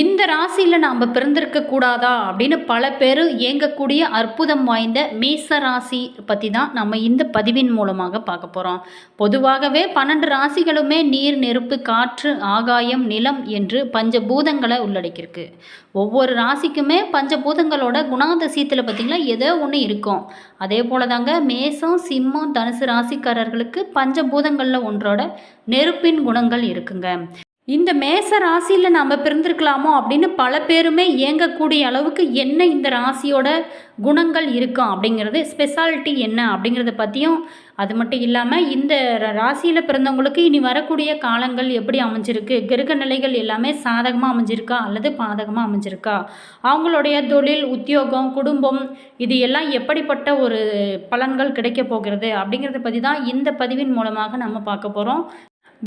இந்த ராசியில் நாம் பிறந்திருக்க கூடாதா அப்படின்னு பல பேர் இயங்கக்கூடிய அற்புதம் வாய்ந்த மேச ராசி பற்றி தான் நம்ம இந்த பதிவின் மூலமாக பார்க்க போகிறோம் பொதுவாகவே பன்னெண்டு ராசிகளுமே நீர் நெருப்பு காற்று ஆகாயம் நிலம் என்று பஞ்சபூதங்களை உள்ளடக்கியிருக்கு. ஒவ்வொரு ராசிக்குமே பஞ்சபூதங்களோட குணாதிசயத்தில் பார்த்திங்கன்னா ஏதோ ஒன்று இருக்கும். அதே போல தாங்க மேசம் சிம்மம் தனுசு ராசிக்காரர்களுக்கு பஞ்சபூதங்களில் ஒன்றோட நெருப்பின் குணங்கள் இருக்குங்க. இந்த மேச ராசியில் நாம் பிறந்திருக்கலாமோ அப்படின்னு பல பேருமே இயங்கக்கூடிய அளவுக்கு என்ன இந்த ராசியோட குணங்கள் இருக்கும் அப்படிங்கிறது ஸ்பெஷாலிட்டி என்ன அப்படிங்கிறத பற்றியும் அது மட்டும் இல்லாமல் இந்த ராசியில் பிறந்தவங்களுக்கு இனி வரக்கூடிய காலங்கள் எப்படி அமைஞ்சிருக்கு கிரக நிலைகள் எல்லாமே சாதகமாக அமைஞ்சிருக்கா அல்லது பாதகமாக அமைஞ்சிருக்கா? அவங்களுடைய தொழில் உத்தியோகம் குடும்பம் இது எல்லாம் எப்படிப்பட்ட ஒரு பலன்கள் கிடைக்க போகிறது அப்படிங்கிறத பற்றி தான் இந்த பதிவின் மூலமாக நம்ம பார்க்க போகிறோம்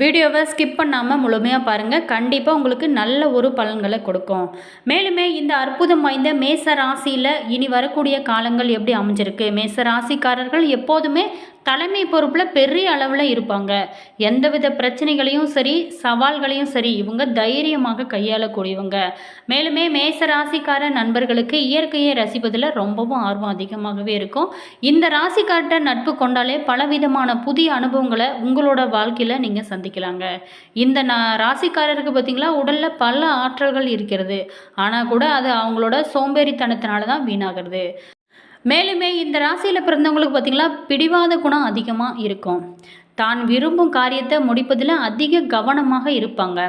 வீடியோவை ஸ்கிப் பண்ணாமல் முழுமையாக பாருங்கள் கண்டிப்பாக உங்களுக்கு நல்ல ஒரு பலன்களை கொடுக்கும். மேலுமே இந்த அற்புதம் வாய்ந்த மேச ராசியில் இனி வரக்கூடிய காலங்கள் எப்படி அமைஞ்சிருக்கு? மேச ராசிக்காரர்கள் எப்போதுமே தலைமை பொறுப்பில் பெரிய அளவில் இருப்பாங்க. எந்தவித பிரச்சனைகளையும் சரி சவால்களையும் சரி இவங்க தைரியமாக கையாளக்கூடியவங்க. மேலுமே மேச ராசிக்கார நண்பர்களுக்கு இயற்கையை ரசிப்பதில் ரொம்பவும் ஆர்வம் அதிகமாகவே இருக்கும். இந்த ராசிக்கார்ட்ட நட்பு கொண்டாலே பலவிதமான புதிய அனுபவங்களை உங்களோட வாழ்க்கையில் நீங்கள் சந்திக்கலாங்க. இந்த ராசிக்காரருக்கு பார்த்திங்களா உடலில் பல ஆற்றல்கள் இருக்கிறது. ஆனால் கூட அது அவங்களோட சோம்பேறித்தனத்தினால தான் வீணாகிறது. மேலுமே இந்த ராசியில் பிறந்தவங்களுக்கு பார்த்திங்களா பிடிவாத குணம் அதிகமாக இருக்கும். தான் விரும்பும் காரியத்தை முடிப்பதில் அதிக கவனமாக இருப்பாங்க.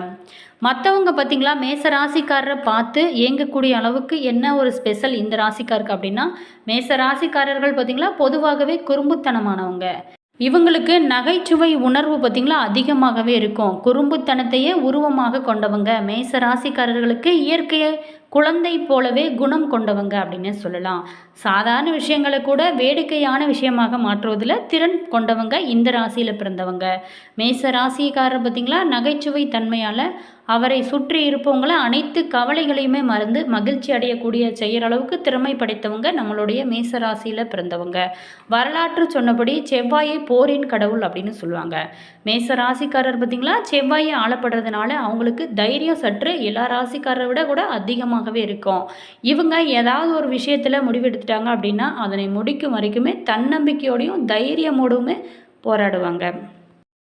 மற்றவங்க பார்த்திங்களா மேச ராசிக்காரரை பார்த்து இயங்கக்கூடிய அளவுக்கு என்ன ஒரு ஸ்பெஷல் இந்த ராசிக்காருக்கு அப்படின்னா மேச ராசிக்காரர்கள் பார்த்திங்களா பொதுவாகவே குறும்புத்தனமானவங்க. இவங்களுக்கு நகைச்சுவை உணர்வு பார்த்திங்களா அதிகமாகவே இருக்கும். குறும்புத்தனத்தையே உருவமாக கொண்டவங்க மேச ராசிக்காரர்களுக்கு இயற்கையை குழந்தை போலவே குணம் கொண்டவங்க அப்படின்னு சொல்லலாம். சாதாரண விஷயங்களை கூட வேடிக்கையான விஷயமாக மாற்றுவதில் திறன் கொண்டவங்க இந்த ராசியில் பிறந்தவங்க. மேச ராசிக்காரர் பார்த்திங்களா? நகைச்சுவை தன்மையால் அவரை சுற்றி இருப்பவங்கள அனைத்து கவலைகளையுமே மறந்து மகிழ்ச்சி அடையக்கூடிய செய்கிற அளவுக்கு திறமை படைத்தவங்க நம்மளுடைய மேச ராசியில் பிறந்தவங்க. வரலாற்று சொன்னபடி செவ்வாயை போரின் கடவுள் அப்படின்னு சொல்லுவாங்க. மேச ராசிக்காரர் பார்த்திங்களா? செவ்வாயை ஆளப்படுறதுனால அவங்களுக்கு தைரியம் சற்று எல்லா ராசிக்காரரை விட கூட அதிகமாகவே இருக்கும். இவங்க ஏதாவது ஒரு விஷயத்தில் முடிவெடுத்துட்டாங்க அப்படின்னா அதனை முடிக்கும் வரைக்குமே தன்னம்பிக்கையோடையும் தைரியமோடுமே போராடுவாங்க.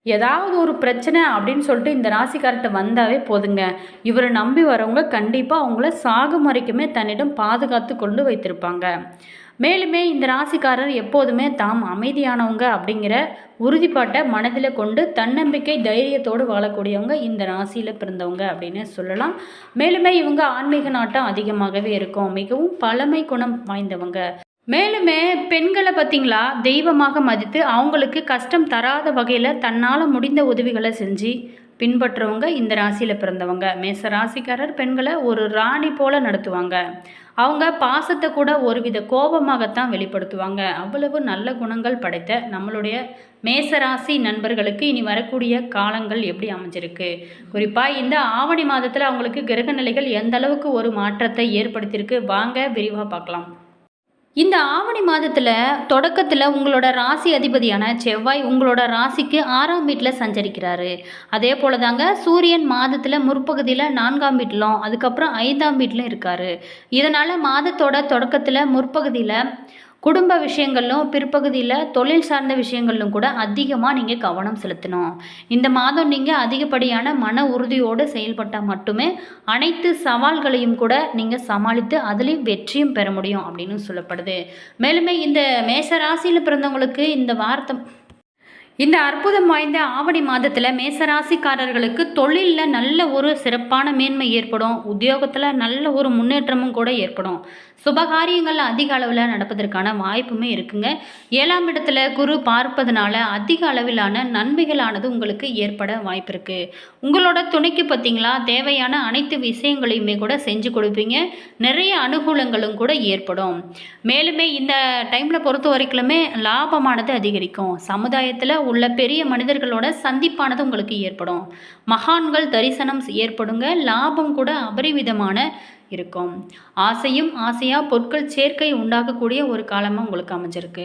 ஏதாவது ஒரு பிரச்சனை அப்படின்னு சொல்லிட்டு இந்த ராசிக்கார்ட்ட வந்தாவே போதுங்க. இவரை நம்பி வரவங்க கண்டிப்பாக அவங்கள சாகும் வரைக்குமே தன்னிடம் பாதுகாத்து கொண்டு வைத்திருப்பாங்க. மேலுமே இந்த ராசிக்காரர் எப்போதுமே தாம் அமைதியானவங்க அப்படிங்கிற உறுதிப்பாட்டை மனதில் கொண்டு தன்னம்பிக்கை தைரியத்தோடு வாழக்கூடியவங்க இந்த ராசியில் பிறந்தவங்க அப்படின்னு சொல்லலாம். மேலுமே இவங்க ஆன்மீக நாட்டம் அதிகமாகவே இருக்கும். மிகவும் பழமை குணம் வாய்ந்தவங்க. மேலுமே பெண்களை பார்த்தீங்களா தெய்வமாக மதித்து அவங்களுக்கு கஷ்டம் தராத வகையில் தன்னால் முடிந்த உதவிகளை செஞ்சு பின்பற்றவங்க இந்த ராசியில் பிறந்தவங்க. மேச ராசிக்காரர் பெண்களை ஒரு ராணி போல நடத்துவாங்க. அவங்க பாசத்தை கூட ஒருவித கோபமாகத்தான் வெளிப்படுத்துவாங்க. அவ்வளவு நல்ல குணங்கள் படைத்த நம்மளுடைய மேசராசி நண்பர்களுக்கு இனி வரக்கூடிய காலங்கள் எப்படி அமைஞ்சிருக்கு? குறிப்பாக இந்த ஆவணி மாதத்தில் அவங்களுக்கு கிரக நிலைகள் எந்த அளவுக்கு ஒரு மாற்றத்தை ஏற்படுத்தியிருக்கு? வாங்க விரிவாக பார்க்கலாம். இந்த ஆவணி மாதத்தில் தொடக்கத்தில் உங்களோட ராசி அதிபதியான செவ்வாய் உங்களோட ராசிக்கு ஆறாம் வீட்டில் சஞ்சரிக்கிறாரு. அதே போல தாங்க சூரியன் மாதத்தில் முற்பகுதியில் நான்காம் வீட்டிலும் அதுக்கப்புறம் ஐந்தாம் வீட்டிலும் இருக்கார். இதனால் மாதத்தோட தொடக்கத்தில் முற்பகுதியில் குடும்ப விஷயங்களும் பிற்பகுதியில் தொழில் சார்ந்த விஷயங்களிலும் கூட அதிகமாக நீங்கள் கவனம் செலுத்தணும். இந்த மாதம் நீங்கள் அதிகப்படியான மன உறுதியோடு செயல்பட்டால் மட்டுமே அனைத்து சவால்களையும் கூட நீங்கள் சமாளித்து அதுலேயும் வெற்றியும் பெற முடியும் அப்படின்னு சொல்லப்படுது. மேலுமே இந்த மேச ராசியில் பிறந்தவங்களுக்கு இந்த வார்த்தை இந்த அற்புதம் வாய்ந்த ஆவணி மாதத்தில் மேசராசிக்காரர்களுக்கு தொழிலில் நல்ல ஒரு சிறப்பான மேன்மை ஏற்படும். உத்தியோகத்தில் நல்ல ஒரு முன்னேற்றமும் கூட ஏற்படும். சுபகாரியங்கள் அதிக அளவில் நடப்பதற்கான வாய்ப்புமே இருக்குங்க. ஏழாம் இடத்துல குரு பார்ப்பதனால அதிக அளவிலான நன்மைகளானது உங்களுக்கு ஏற்பட வாய்ப்பு இருக்குது உங்களோட துணைக்கு பார்த்தீங்களா தேவையான அனைத்து விஷயங்களையுமே கூட செஞ்சு கொடுப்பீங்க. நிறைய அனுகூலங்களும் கூட ஏற்படும். மேலுமே இந்த டைமில் பொறுத்த வரைக்குமே லாபமானது அதிகரிக்கும். சமுதாயத்தில் உள்ள பெரிய மனிதர்களோட சந்திப்பானது உங்களுக்கு ஏற்படும். மகான்கள் தரிசனம் ஏற்படுங்க லாபம் கூட அபரிவிதமான இருக்கும். ஆசையும் ஆசையாக பொருட்கள் சேர்க்கை உண்டாகக்கூடிய ஒரு காலமாக உங்களுக்கு அமைஞ்சிருக்கு.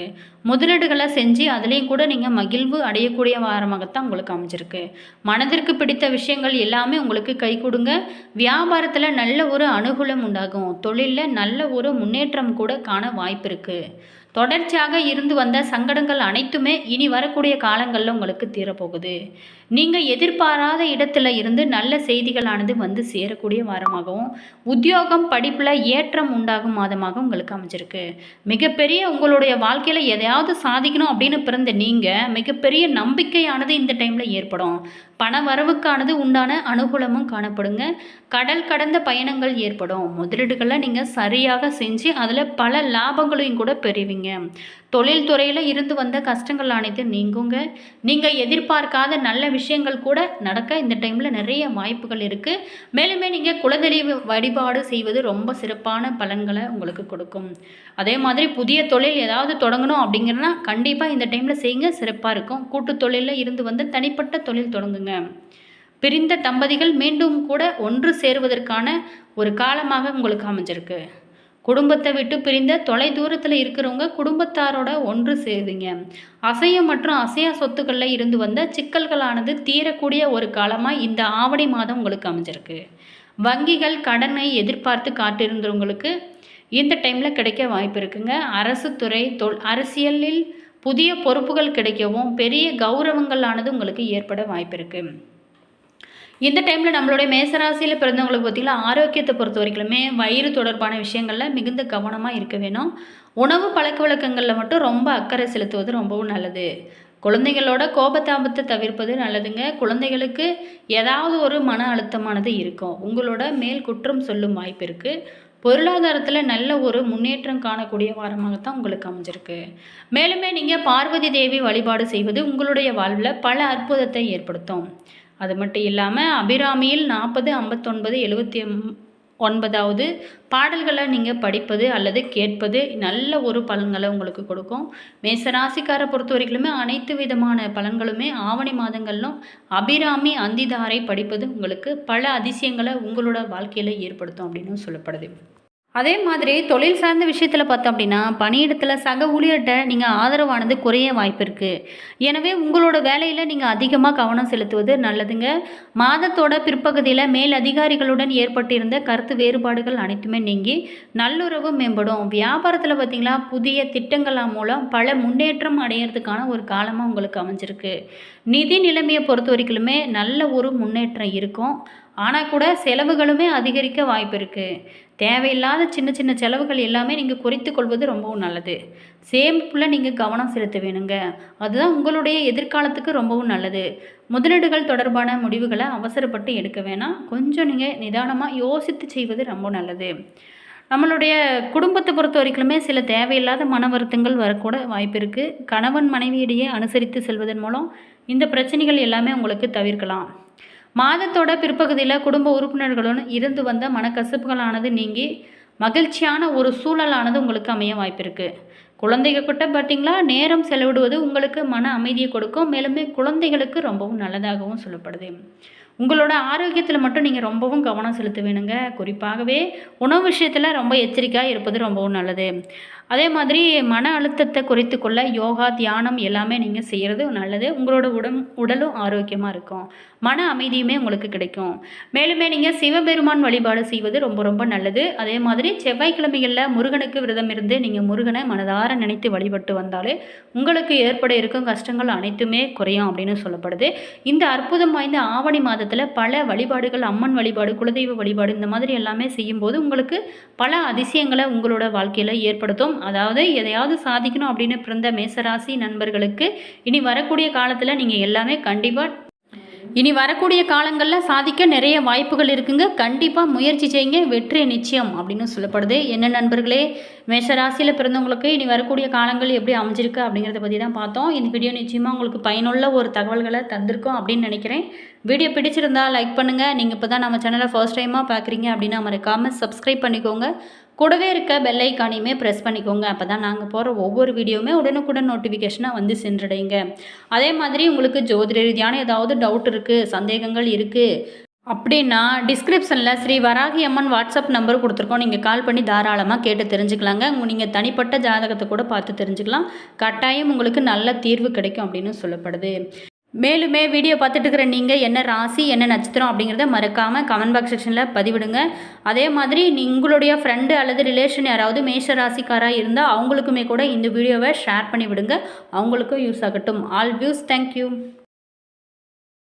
முதலீடுகளை செஞ்சு அதுலேயும் கூட நீங்கள் மகிழ்வு அடையக்கூடிய வாரமாகத்தான் உங்களுக்கு அமைஞ்சிருக்கு. மனதிற்கு பிடித்த விஷயங்கள் எல்லாமே உங்களுக்கு கை கொடுங்க. வியாபாரத்தில் நல்ல ஒரு அனுகூலம் உண்டாகும். தொழிலில் நல்ல ஒரு முன்னேற்றம் கூட காண வாய்ப்பு இருக்குது தொடர்ச்சியாக இருந்து வந்த சங்கடங்கள் அனைத்துமே இனி வரக்கூடிய காலங்களில் உங்களுக்கு தீரப்போகுது. நீங்கள் எதிர்பாராத இடத்துல இருந்து நல்ல செய்திகளானது வந்து சேரக்கூடிய வாரமாகவும் உத்தியோகம் படிப்பில் ஏற்றம் உண்டாகும் மாதமாக உங்களுக்கு அமைஞ்சிருக்கு. மிகப்பெரிய உங்களுடைய வாழ்க்கையில் எதையாவது சாதிக்கணும் அப்படின்னு பிறந்த நீங்கள் மிகப்பெரிய நம்பிக்கையானது இந்த டைமில் ஏற்படும். பண வரவுக்கானது உண்டான அனுகூலமும் காணப்படுங்க. கடல் கடந்த பயணங்கள் ஏற்படும். முதலீடுகளை நீங்கள் சரியாக செஞ்சு அதில் பல லாபங்களையும் கூட பெறுவீங்க. தொழில் தொழில்துறையில் இருந்து வந்த கஷ்டங்கள் அனைத்து நீங்குங்க. நீங்கள் எதிர்பார்க்காத நல்ல விஷயங்கள் கூட நடக்க இந்த டைமில் நிறைய வாய்ப்புகள் இருக்குது மேலுமே நீங்கள் குலதெய்வ வழிபாடு செய்வது ரொம்ப சிறப்பான பலன்களை உங்களுக்கு கொடுக்கும். அதே மாதிரி புதிய தொழில் ஏதாவது தொடங்கணும் அப்படிங்கிறனா கண்டிப்பாக இந்த டைமில் செய்யுங்க. சிறப்பாக இருக்கும். கூட்டு தொழிலில் இருந்து வந்து தனிப்பட்ட தொழில் தொடங்குங்க. பிரிந்த தம்பதிகள் மீண்டும் கூட ஒன்று சேருவதற்கான ஒரு காலமாக உங்களுக்கு அமைஞ்சிருக்கு. குடும்பத்தை விட்டு பிரிந்த தொலை தூரத்தில் இருக்கிறவங்க குடும்பத்தாரோட ஒன்று சேருவீங்க அசைய மற்றும் அசையா சொத்துக்களில் இருந்து வந்த சிக்கல்களானது தீரக்கூடிய ஒரு காலமாக இந்த ஆவணி மாதம் உங்களுக்கு அமைஞ்சிருக்கு. வங்கிகள் கடனை எதிர்பார்த்து காட்டிருந்தவங்களுக்கு இந்த டைமில் கிடைக்க வாய்ப்பு இருக்குங்க. அரசு துறை தொல் அரசியலில் புதிய பொறுப்புகள் கிடைக்கவும் பெரிய கௌரவங்களானது உங்களுக்கு ஏற்பட வாய்ப்பு இருக்குது இந்த டைமில் நம்மளுடைய மேசராசியில் பிறந்தவங்களுக்கு பார்த்திங்கன்னா ஆரோக்கியத்தை பொறுத்த வரைக்குமே வயிறு தொடர்பான விஷயங்களில் மிகுந்த கவனமாக இருக்க வேணும். உணவு பழக்க வழக்கங்களில் மட்டும் ரொம்ப அக்கறை செலுத்துவது ரொம்பவும் நல்லது. குழந்தைகளோட கோபத்தாபத்தை தவிர்ப்பது நல்லதுங்க. குழந்தைகளுக்கு ஏதாவது ஒரு மன அழுத்தமானது இருக்கும். உங்களோட மேல் குற்றம் சொல்லும் வாய்ப்பு இருக்குது பொருளாதாரத்தில் நல்ல ஒரு முன்னேற்றம் காணக்கூடிய வாரமாகத்தான் உங்களுக்கு அமைஞ்சிருக்கு. மேலுமே நீங்கள் பார்வதி தேவி வழிபாடு செய்வது உங்களுடைய வாழ்வில் பல அற்புதத்தை ஏற்படுத்தும். அது மட்டும் இல்லாமல் அபிராமியில் நாற்பது ஐம்பத்தொன்பது எழுபத்தி ஒன்பதாவது பாடல்களை நீங்கள் படிப்பது அல்லது கேட்பது நல்ல ஒரு பலன்களை உங்களுக்கு கொடுக்கும். மேசராசிக்காரை பொறுத்த வரைக்குமே அனைத்து விதமான பலன்களுமே ஆவணி மாதங்களிலும் அபிராமி அந்திதாரை படிப்பது உங்களுக்கு பல அதிசயங்களை உங்களோட வாழ்க்கையில் ஏற்படுத்தும் அப்படின்னு சொல்லப்படுது. அதே மாதிரி தொழில் சார்ந்த விஷயத்தில் பார்த்தோம் அப்படின்னா பணியிடத்தில் சக ஊழியர்கிட்ட நீங்கள் ஆதரவானது குறைய வாய்ப்பு இருக்குது எனவே உங்களோட வேலையில் நீங்கள் அதிகமாக கவனம் செலுத்துவது நல்லதுங்க. மாதத்தோட பிற்பகுதியில் மேல் அதிகாரிகளுடன் ஏற்பட்டிருந்த கருத்து வேறுபாடுகள் அனைத்துமே நீங்கி நல்லுறவு மேம்படும். வியாபாரத்தில் பார்த்திங்களா புதிய திட்டங்கள் மூலம் பல முன்னேற்றம் அடையிறதுக்கான ஒரு காலமாக உங்களுக்கு அமைஞ்சிருக்கு. நிதி நிலைமையை பொறுத்த வரைக்குமே நல்ல ஒரு முன்னேற்றம் இருக்கும். ஆனால் கூட செலவுகளுமே அதிகரிக்க வாய்ப்பு இருக்குது தேவையில்லாத சின்ன சின்ன செலவுகள் எல்லாமே நீங்கள் குறைத்து கொள்வது ரொம்பவும் நல்லது. சேமிப்பில் நீங்கள் கவனம் செலுத்த வேணுங்க அதுதான் உங்களுடைய எதிர்காலத்துக்கு ரொம்பவும் நல்லது. முதலீடுகள் தொடர்பான முடிவுகளை அவசரப்பட்டு எடுக்க வேணாம். கொஞ்சம் நீங்கள் நிதானமாக யோசித்து செய்வது ரொம்ப நல்லது. நம்மளுடைய குடும்பத்தை பொறுத்த வரைக்குமே சில தேவையில்லாத மன வருத்தங்கள் வரக்கூட வாய்ப்பு இருக்குது கணவன் மனைவியிடையே அனுசரித்து செல்வதன் மூலம் இந்த பிரச்சனைகள் எல்லாமே உங்களுக்கு தவிர்க்கலாம். மாதத்தோட பிற்பகுதியில் குடும்ப உறுப்பினர்களுடன் இருந்து வந்த மனக்கசப்புகளானது நீங்கி மகிழ்ச்சியான ஒரு சூழலானது உங்களுக்கு அமைய வாய்ப்பு இருக்குது குழந்தைகள் கிட்ட பார்த்தீங்களா நேரம் செலவிடுவது உங்களுக்கு மன அமைதியை கொடுக்கும். மேலுமே குழந்தைகளுக்கு ரொம்பவும் நல்லதாகவும் சொல்லப்படுது. உங்களோட ஆரோக்கியத்தில் மட்டும் நீங்கள் ரொம்பவும் கவனம் செலுத்த வேணுங்க. குறிப்பாகவே உணவு விஷயத்தில் ரொம்ப எச்சரிக்கையாக இருப்பது ரொம்பவும் நல்லது. அதே மாதிரி மன அழுத்தத்தை குறைத்து கொள்ள யோகா தியானம் எல்லாமே நீங்கள் செய்கிறது நல்லது. உங்களோட உடம் உடலும் ஆரோக்கியமாக இருக்கும். மன அமைதியுமே உங்களுக்கு கிடைக்கும். மேலுமே நீங்கள் சிவபெருமான் வழிபாடு செய்வது ரொம்ப ரொம்ப நல்லது. அதே மாதிரி செவ்வாய்க்கிழமைகளில் முருகனுக்கு விரதம் இருந்து நீங்கள் முருகனை மனதார நினைத்து வழிபட்டு வந்தாலே உங்களுக்கு ஏற்பட இருக்கும் கஷ்டங்கள் அனைத்துமே குறையும் அப்படின்னு சொல்லப்படுது. இந்த அற்புதம் வாய்ந்த ஆவணி மாதத்தில் பல வழிபாடுகள் அம்மன் வழிபாடு குலதெய்வ வழிபாடு இந்த மாதிரி எல்லாமே செய்யும்போது உங்களுக்கு பல அதிசயங்களை உங்களோட வாழ்க்கையில் ஏற்படுத்தும். அதாவது எதையாவது சாதிக்கணும் அப்படின்னு பிறந்த மேசராசி நண்பர்களுக்கு இனி வரக்கூடிய காலத்தில் நீங்கள் எல்லாமே கண்டிப்பாக இனி வரக்கூடிய காலங்களில் சாதிக்க நிறைய வாய்ப்புகள் இருக்குங்க. கண்டிப்பாக முயற்சி செய்யுங்க. வெற்றி நிச்சயம் அப்படின்னு சொல்லப்படுது. என்ன நண்பர்களே மேஷராசியில் பிறந்தவங்களுக்கு இனி வரக்கூடிய காலங்கள் எப்படி அமைஞ்சிருக்கு அப்படிங்கிறத பற்றி தான் பார்த்தோம். இந்த வீடியோ நிச்சயமாக உங்களுக்கு பயனுள்ள ஒரு தகவல்களை தந்திருக்கோம் அப்படின்னு நினைக்கிறேன். வீடியோ பிடிச்சிருந்தா லைக் பண்ணுங்கள் நீங்கள் இப்போ தான் நம்ம சேனலை ஃபர்ஸ்ட் டைமாக பார்க்குறீங்க அப்படின்னா மறக்காமல் சப்ஸ்கிரைப் பண்ணிக்கோங்க. கூடவே இருக்க பெல் ஐக்கானையுமே ப்ரெஸ் பண்ணிக்கோங்க. அப்போ தான் நாங்கள் போகிற ஒவ்வொரு வீடியோவுமே உடனுக்குடன் நோட்டிஃபிகேஷனாக வந்து சென்றடைங்க அதே மாதிரி உங்களுக்கு ஜோதிட ரீதியான ஏதாவது டவுட் இருக்குது சந்தேகங்கள் இருக்குது அப்படின்னா டிஸ்கிரிப்ஷனில் ஸ்ரீ வராகி அம்மன் வாட்ஸ்அப் நம்பர் கொடுத்துருக்கோம். நீங்கள் கால் பண்ணி தாராளமாக கேட்டு தெரிஞ்சுக்கலாங்க. நீங்கள் தனிப்பட்ட ஜாதகத்தை கூட பார்த்து தெரிஞ்சுக்கலாம். கட்டாயம் உங்களுக்கு நல்ல தீர்வு கிடைக்கும் அப்படின்னு சொல்லப்படுது. மேலுமே வீடியோ பார்த்துட்டு இருக்கிற நீங்கள் என்ன ராசி என்ன நட்சத்திரம் அப்படிங்கிறத மறக்காமல் கமெண்ட் பாக்ஸ் செக்ஷனில் பதிவிடுங்க. அதே மாதிரி உங்களுடைய ஃப்ரெண்டு அல்லது ரிலேஷன் யாராவது மேஷ ராசிக்காராக இருந்தால் அவங்களுக்குமே கூட இந்த வீடியோவை ஷேர் பண்ணி விடுங்க அவங்களுக்கும் யூஸ் ஆகட்டும். All views thank you